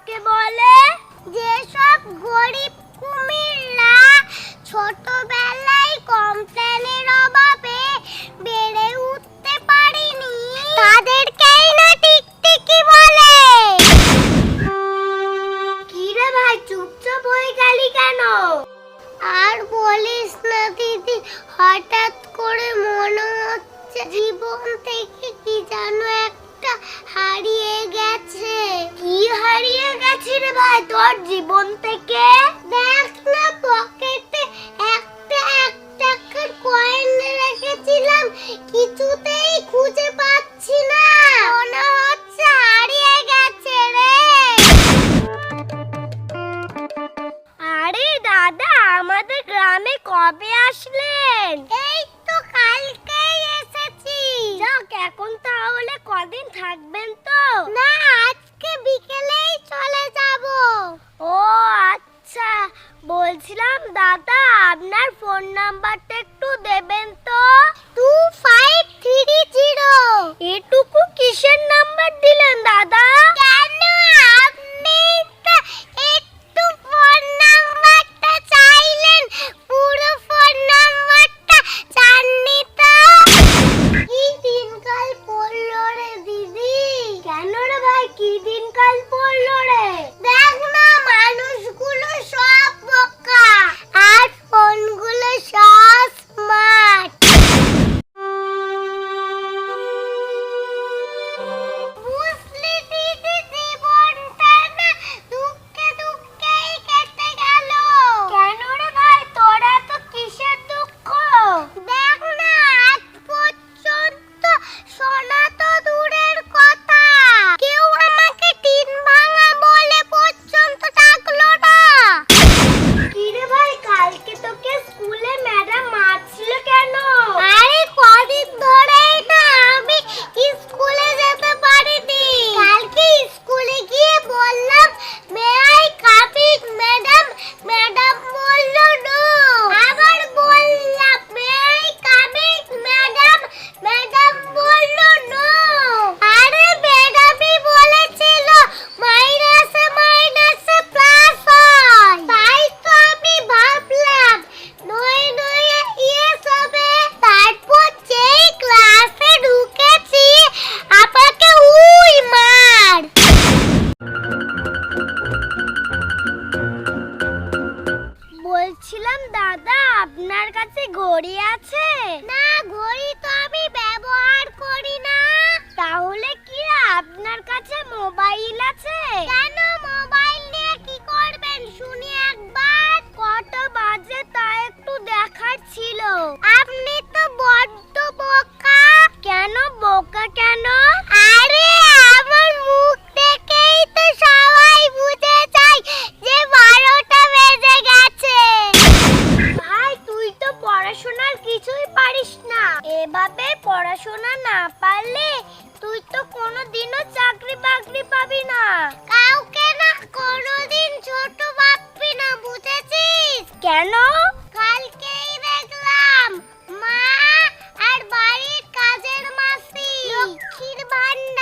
কাকে বলে যেসব গরিব কুমিররা ছোটবেলায় কমপ্লেনের অভাবে বেড়ে উঠতে পারেনি। তাদেরকেই না টিকটিকি বলে। কিরে ভাই চুপচাপ হয়ে গেলি কেন? আর বলিস না দিদি হঠাৎ করে মনে হচ্ছে জীবন থেকে কি জানো এক হারিয়ে গেছে। কি হারিয়ে গেছে রে ভাই? তোর জীবন থেকে দেখ থাকবেন তো? না আজকে বিকেলেই চলে যাব। ও আচ্ছা। বলছিলাম দাদা আপনার ফোন নাম্বারটা আপনার কাছে ঘড়ি আছে? না, ঘড়ি তো আমি ব্যবহার করি না। তাহলে কি আপনার কাছে মোবাইল আছে? কেন পড়াশোনা না পারলে তুই তো কোনোদিনও চাকরি বাকরি পাবি না। কাউকে না কোনোদিন ছোট ভাববি না, বুঝেছিস? কেন? কালকেই দেখলাম মা আর বাড়ির কাজের মাসি লক্ষীর ভান্ডার